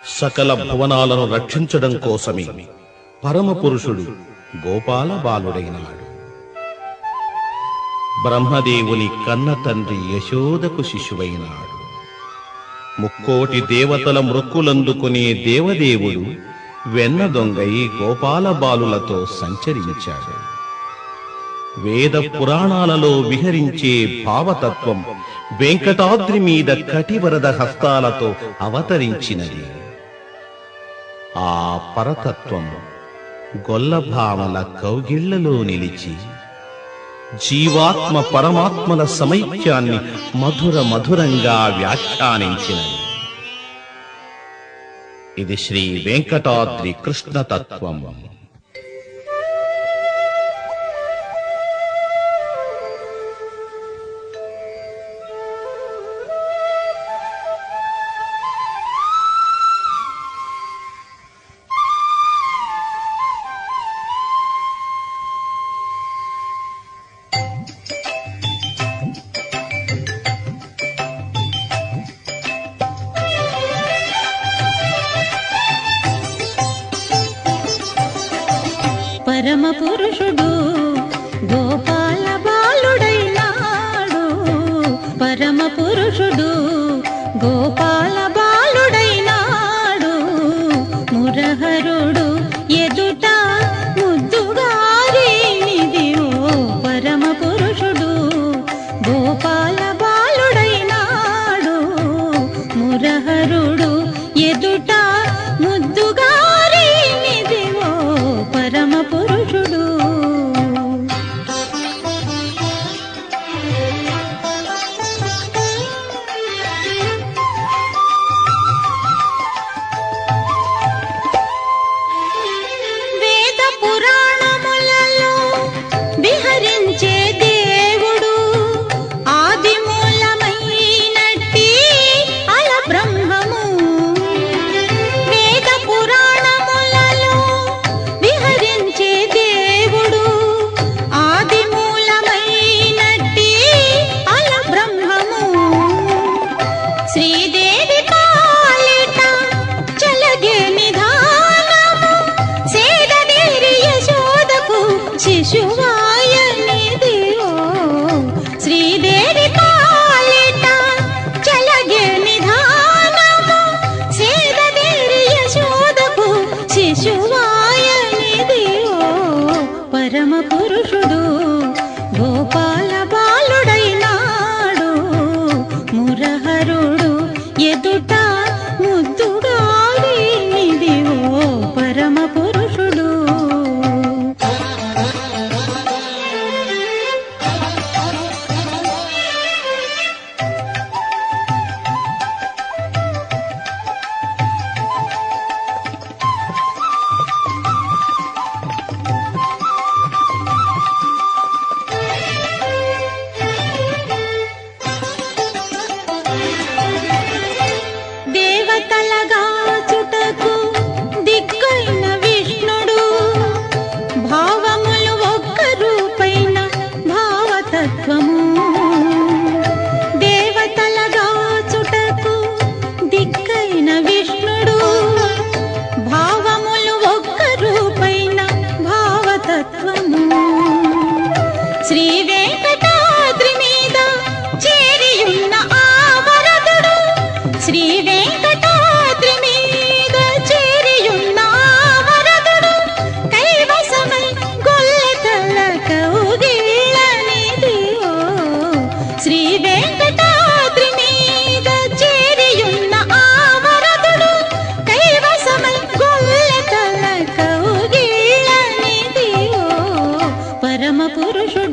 సకల భువనాలను రక్షించడం కోసమే పరమ పురుషుడు గోపాల బాలుడైనాడు బ్రహ్మదేవుని కన్న తండ్రి యశోదకు శిశువైనాడు. ముక్కోటి దేవతల మృక్కులందుకునే దేవదేవుడు వెన్న దొంగై గోపాల బాలులతో సంచరించాడు. వేద పురాణాలలో విహరించే భావతత్వం వెంకటాద్రి మీద కటివరద హస్తాలతో అవతరించినది. ఆ పరతత్వం గొల్లభామల కౌగిళ్ళలో నిలిచి జీవాత్మ పరమాత్మల సమైక్యాన్ని మధుర మధురంగా వ్యాఖ్యానించినది. ఇది శ్రీ వెంకటాద్రి కృష్ణతత్వం పరమ పురుషుడు గోపాల బాలుడైనాడు. పరమ పురుషుడు గోపాల బాలుడైనాడు. మురహరుడు ఎదుటా పురుషుడు గోపాల బాలుడైనాడు మురహరుడు శ్రీ వెంకటాద్రి మీద చేరియున్న ఆ వరదుడు శ్రీ వెంకటాద్రి మీద చేరియున్న ఆ వరదుడు కైవసమై గొల్లతల కౌగిళ్ళనిది. శ్రీ వెంకటాద్రి మీద చేరియున్న ఆ వరదుడు కైవసమై గొల్లతల కౌగిళ్ళనిది. పరమ పురుషుడు